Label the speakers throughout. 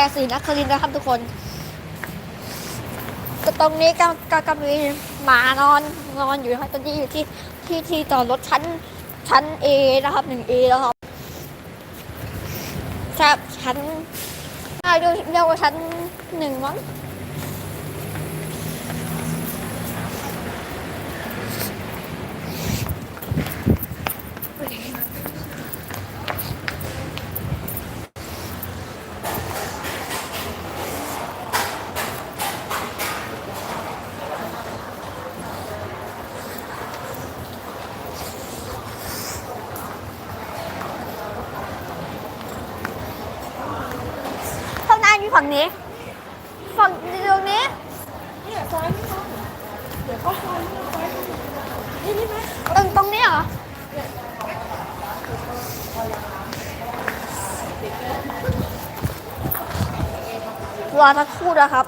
Speaker 1: ยศรีนครินนะครับทุกคนตรงนี้ก็ก็ก็มีหมานอนนอนอยู่นะครับตอนนี้อยู่ที่ที่ที่จอดรถชั้นชั้น A นะครับหนึ่ง A แล้วครับแซบชั้นน่าดูเรียกว่าชั้นหนึ่งมั้งห้องน้ำอยู่ฝั่งนี้ ฝั่งตรงนี้
Speaker 2: เนี่ยซ้ายนี่เขาเดี๋ยวเขาซ้ายนี่ซ้ายนี่นี่ไหม
Speaker 1: ตรงตรงนี้เหรอ รอสักครู่นะครับ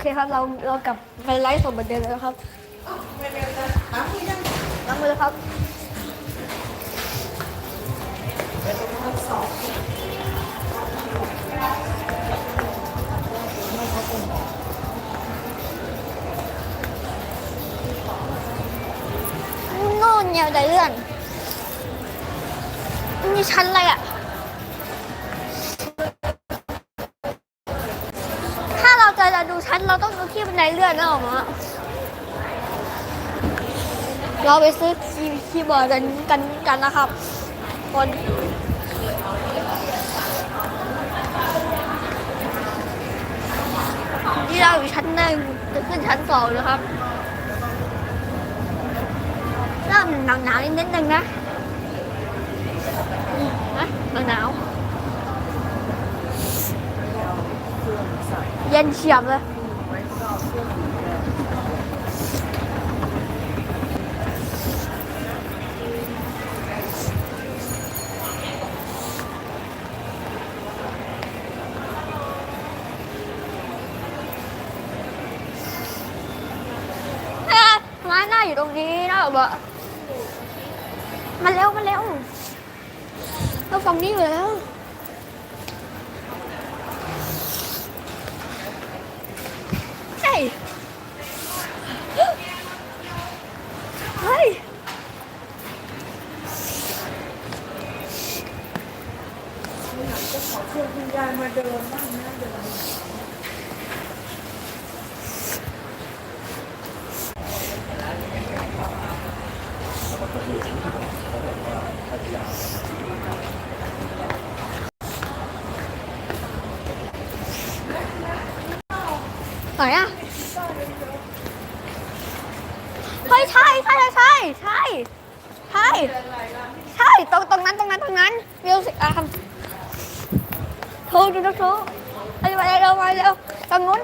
Speaker 1: เคครับเราเรากลับไปไลฟ์สดเหมือนเดิมแล้วครับล้างมือแล้วครับโน่นเนี่ยไดเลื่อนนี่ชั้นอะไรอะ งั้นเราต้องดูที่บันไดเลื่อนนะออกมาเราไปซื้อคีย์คีย์บอร์ดกันกันกันนะครับคนที่เราอยู่ชั้นหนึ่งจะขึ้นชั้นสองนะครับเริ่มหนาวหนาวๆนิดนึงนะนะหนาวหนาวเย็นเฉียบเลย อะร้านหน้าอยู่ตรงนี้นะแบบว่ามาเร็วมาเร็วเราฝั่งนี้อยู่แล้วเฮ้ ยเฮ้ย
Speaker 2: จะขอชวนคุณยายมาเดินบ้างนะเดิน
Speaker 1: ไหนอะเฮ้ยใช่ใช่ใช่ใช่ใช่ใช่ตรงตรงนั้นตรงนั้นตรงนั้นมิวสิกอาร์มโทรดูนะ โทรไปไปเร็วมาเร็วตรงนู้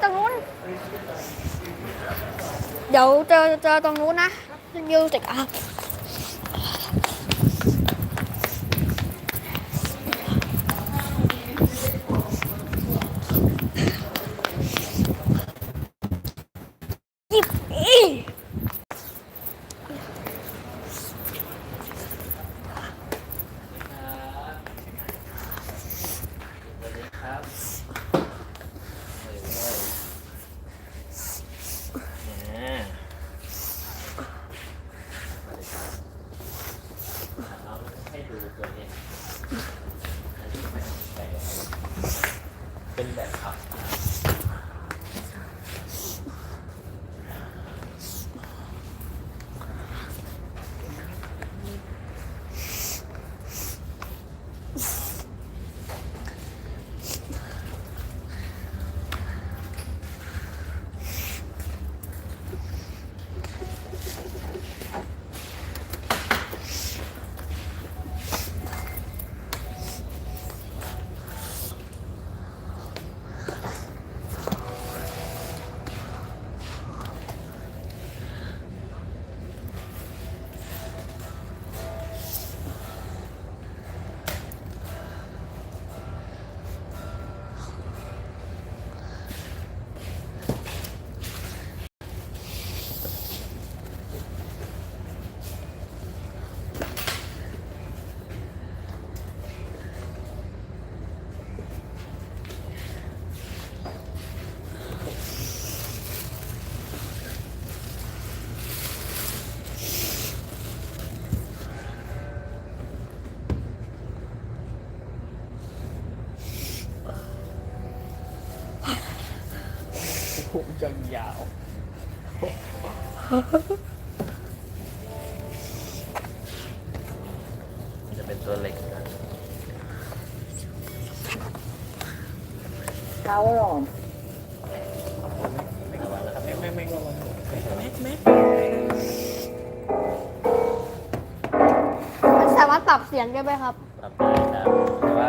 Speaker 3: ได้
Speaker 1: ไหมครับ
Speaker 3: ปรับได้ครับแต่ว่า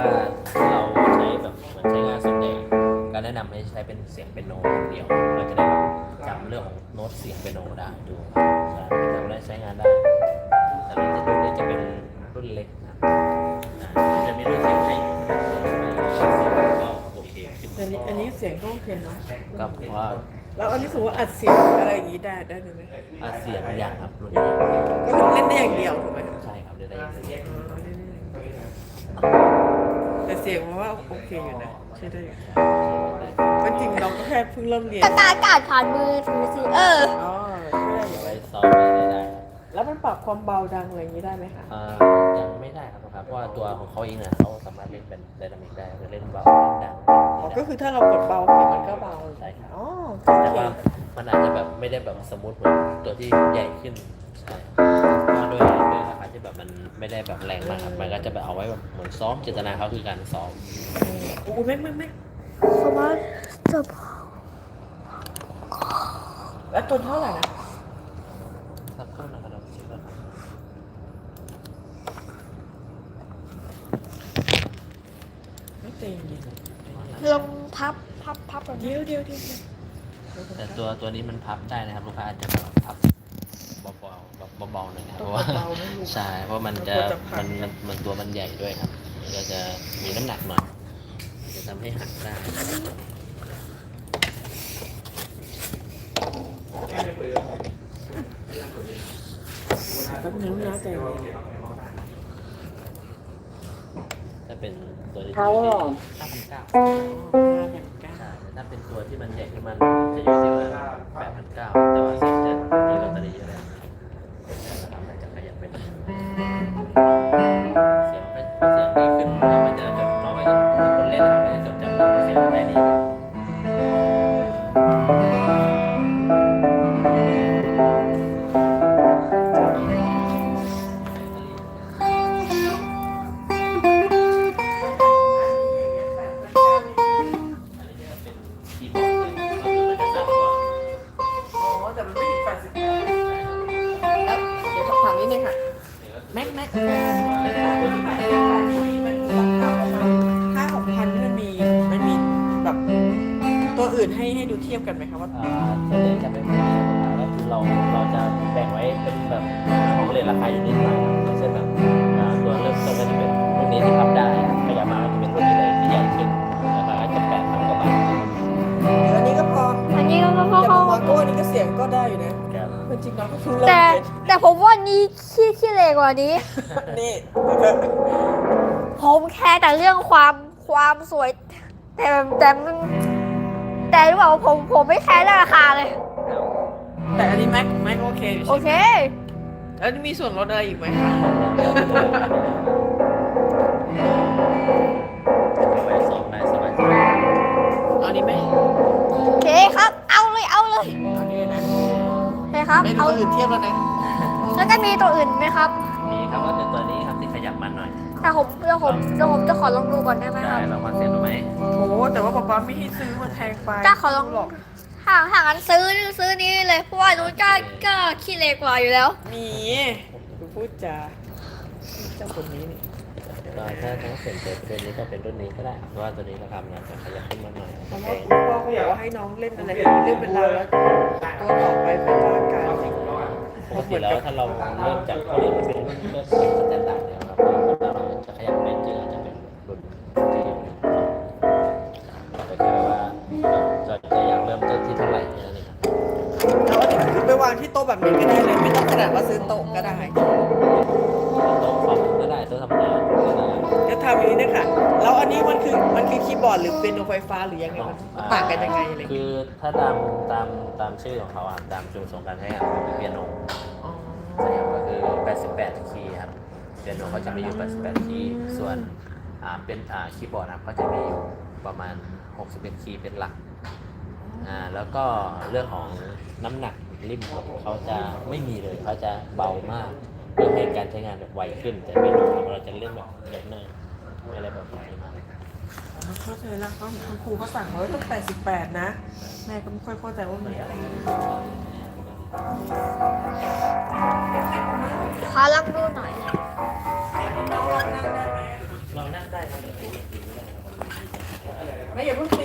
Speaker 3: เราใช้แบบเหมือนใช้งานส่วนใหญ่การแนะนำให้ใช้เป็นเสียงเป็นโนอย่างเดียวเราจะได้แบบจำเรื่องของโน้ตเสียงเป็นโนได้ดูใช่จำได้ใช้งานได้แต่รุ่นจะรุ่นนี้จะเป็นรุ่นเล็กนะครับอ่าจะมีรุ่นเสียงให้เสียงก็โอเคขึ้น
Speaker 2: อันนี้อันนี้เสียงก็โอเคเนอะ
Speaker 3: ก็เพราะว่า
Speaker 2: แล้วอันนี้สมมติว่าอัดเสียงอะไรอย่างนี้ได้ได้ไหม
Speaker 3: อ่าเสียงอย่างครับรุ่นนี้
Speaker 2: ก็คือเล่นได้อย่างเดียวถูกไหม
Speaker 3: ใช่ครับเดี๋ยวได้ยินเสียง
Speaker 2: แต่เสียงมันว่าโอเคอยู่นะใช้ได้อยู่ก็จริงเราก็แค่เพิ่งเริ่มเรียน
Speaker 1: กากาอากาศผ่านมือถือสิเออ
Speaker 2: อ๋อไม่ได้อยู่
Speaker 3: ไว้ซ้อมอะไรได้
Speaker 2: แล้วมันปรับความเบาดังอะไรอย่างนี้ได้ไหมคะ
Speaker 3: อ่ายังไม่ได้ครับครับ เพราะว่าตัวของเขาเองเนี่ยเขาสามารถเล่นเป็นไดนามิกได้คือเล่นเบาเล่นดัง
Speaker 2: อ๋อ
Speaker 3: เล่น
Speaker 2: ก็
Speaker 3: ดัง
Speaker 2: คือถ้าเรากดเบาเสียงมันก็เบา
Speaker 3: ใช่ครับ
Speaker 2: อ๋อ
Speaker 3: แต่ว่ามันอาจจะแบบไม่ได้แบบสมูทเหมือนตัวที่ใหญ่ขึ้นใช่เพราะว่าด้วยด้วยราคา ที่แบบมันไม่ได้แบบแรงมากครับมันก็จะแบบเอาไว้แบบเหมือนซ้อมเจตนาเขาคือการซ้อม
Speaker 2: โอ้แม่งแม่งแม่ง
Speaker 1: สามารถจะ
Speaker 2: แล้วตัวเท่าไหร่นะ
Speaker 3: สักครู่นะครับเช็คก่อนครับ
Speaker 2: ไม่เต็มดี
Speaker 1: ลงพับพับพับแบบนี้
Speaker 2: เดี๋ยวเดี๋ยวเดี๋ยว
Speaker 3: แต่ตัวตัวนี้มันพับได้นะครับลูกค้าอาจจะแบบพับเบาๆแบบ เบาๆหน่อยนะเพราะว่า
Speaker 2: เบาไม่รู้
Speaker 3: ใช่เพราะมันจะมันมันมันตัวมันใหญ่ด้วยครับมันก็จะมีน้ำหนักหน่อยจะทำให้หักได้
Speaker 2: แป๊บนึงนะใจเย็น
Speaker 3: ถ้าเป็นตัวที่
Speaker 2: Power on
Speaker 3: ห้าพันเก้า
Speaker 2: ห้าพันเก้า
Speaker 3: ใช่แต่ถ้าเป็นตัวที่มันใหญ่ขึ้นมันจะอยู่ที่ว่าแปดพัน
Speaker 2: เก้า
Speaker 1: แต่ว่า ขี้เลกว่านี้
Speaker 2: นี่
Speaker 1: ผมแค่แต่เรื่องความความสวย แต่แต่มันแต่รู้เปล่าผมผมไม่แคร์เรื่องราคาเลย
Speaker 2: แต่อันนี้แม็กแม็กโอเคอยู่
Speaker 1: โอ
Speaker 2: ใช่ไหม
Speaker 1: เค
Speaker 2: แล้วมีส่วนลดอะไรอีกไหมคะ
Speaker 3: เอาไว้ซ้อมได้สบาย
Speaker 2: เอาอันนี้ไหม
Speaker 1: โอเคครับ เอาเลยเอาเลย
Speaker 2: เอาอันนี้นะ
Speaker 1: โอเคครับ
Speaker 2: ไม่ดู
Speaker 1: เอา
Speaker 2: ตัวอื่นเทียบแล้วนะ
Speaker 1: แล้วก็มีตัวอื่นไหมครับ
Speaker 3: ๆมีครับก็เป็น ตัวนี้ครับที่ขยับมันหน่อย
Speaker 1: แต่ผมเดี๋ยวผมเดี๋ยวผมจะขอลองดูก่อนได้ไหมค
Speaker 3: ได้
Speaker 1: รับ
Speaker 3: ลองฟังเสียงดูไหม
Speaker 2: โอ้แต่ว่าป๊าป๊าไม่ให้ซื้อมาแทงไป
Speaker 1: ก็ขอลอง
Speaker 2: หรอก
Speaker 1: ถ้าถ้างั้นซื้อซื้อนี้เลยเพราะว่านู้นก็ก็ขี้เลกกว่าอยู่แล้ว
Speaker 2: มีดูพูดจาเจ้าคนนี้นี่
Speaker 3: ก็ถ้าถ้าสนใจตัวนี้ก็เป็นรุ่นนี้ก็ได้เพราะว่าตัวนี้ราคามันอาจจะขยับขึ้นมาหน่อย
Speaker 2: เพราะว่าคุณพ่อเขาบอกว่าให้น้องเล่นอะไรเป็นเรื่องเป็นราวแล้วตัวต่อไปเป็นว่าการจริง
Speaker 3: ปกติแล้วถ้าเราเริ่มจากเขาเรียนเป็นรุ่นเริ่มเป็นสแตนดาร์ดแล้วครับแล้วเราจะขยับไปจริงอจะเป็นรุ่นที่แต่แค่ว่าจะจะอยากเริ่มต้นที่เท่าไหร่แค่นั้นเองครับ
Speaker 2: แล้วอันนี้คือไปวางที่โต๊ะแบบนี้ก็ได้เลยไม่ต้องขนาดว่าซื้อโต๊ะก็ได้
Speaker 3: โต๊ะคอมก็ได้โต๊ะทำงานก็ได้
Speaker 2: จะทำอย่างนี้นะคะแล้วอันนี้มันคือมันคือคีย์บอร์ดหรือเป็นโนไฟฟ้าหรือยังไงมันต่างกันยังไงอะไร
Speaker 3: คือถ้าตามตามตามชื่อของเขาอะตามจุดประสงค์การใช้งานของเปียโน 88 คีย์ครับเปียโนเขาจะมีอยู่ 88 คีย์ส่วนเป็นคีย์บอร์ดครับเขาจะมีอยู่ประมาณ 61 คีย์เป็นหลักอ่าแล้วก็เรื่องของน้ำหนักริมเขาจะไม่มีเลยเขาจะเบามากเพื่อให้การใช้งานแบบไวขึ้น แต่เป็นของเราจะเล่นแบบเดินหน้าอะไรแบบนี้
Speaker 2: เข้าใจแล้วคุณครูเขาสั่งไว้ตั้งแต่สิบแปดนะ แม่ก็ไม่ค่อยเข้าใจว่ามันอะไร
Speaker 1: ขอลองดูหน่อย
Speaker 3: เรานั่งได้ครับ
Speaker 2: ไม่อย่าเพิ่งตี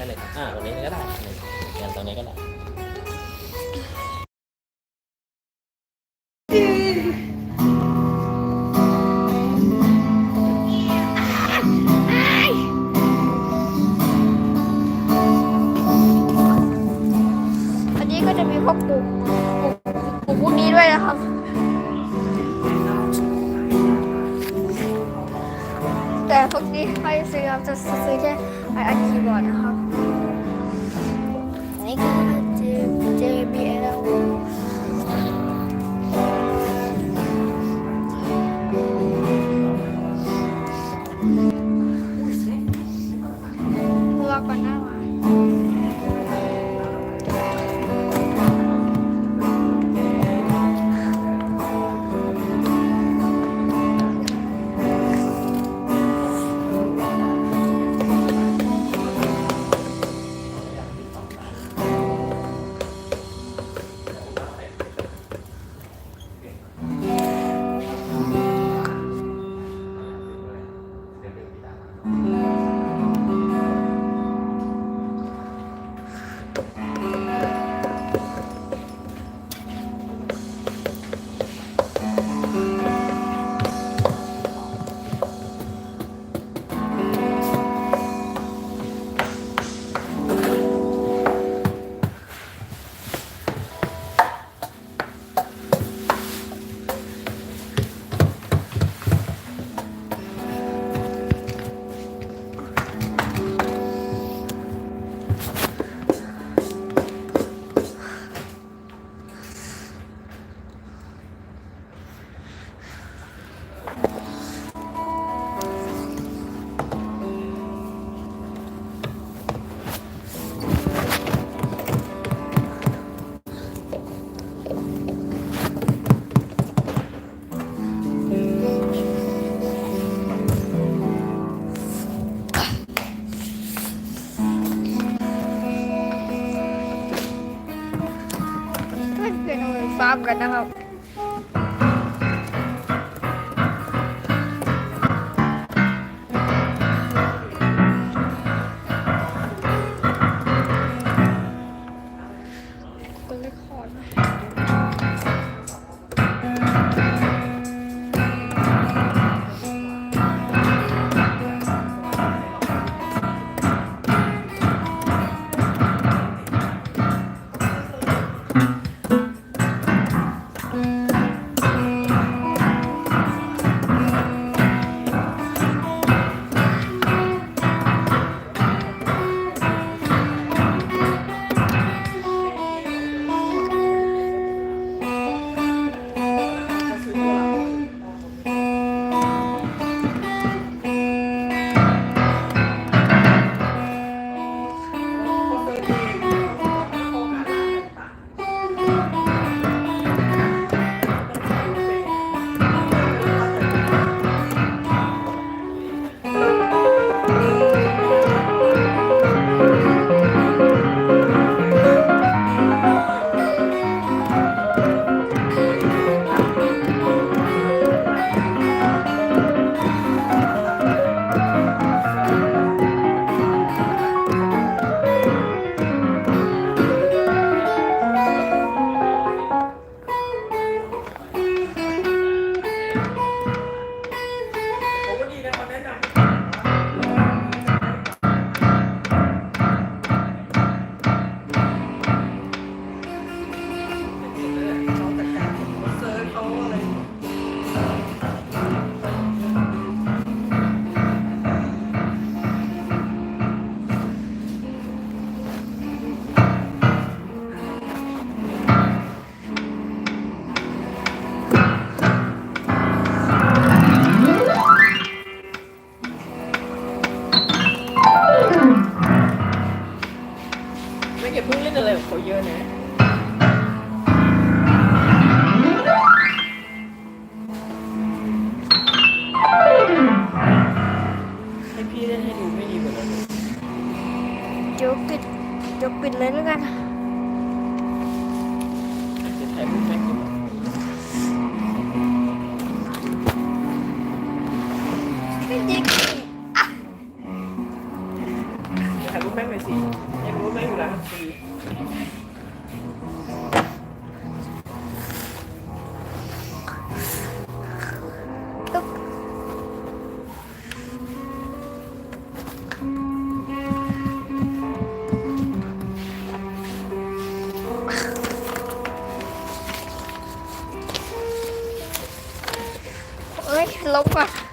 Speaker 2: ได้
Speaker 3: เลยครับ
Speaker 2: อ่าตรง
Speaker 3: นี้ก็ได้เขียนตรงนี้ก็ได้
Speaker 1: หน้
Speaker 2: พิ่งเล่นอะไรกับเขาเยอะนะให้พี่เล่นให้ดูไม่ดีกว่านั้นเลย
Speaker 1: เดี๋ยวปิดเดี๋ยวปิดเลยแล้วกัน
Speaker 2: Cái 吧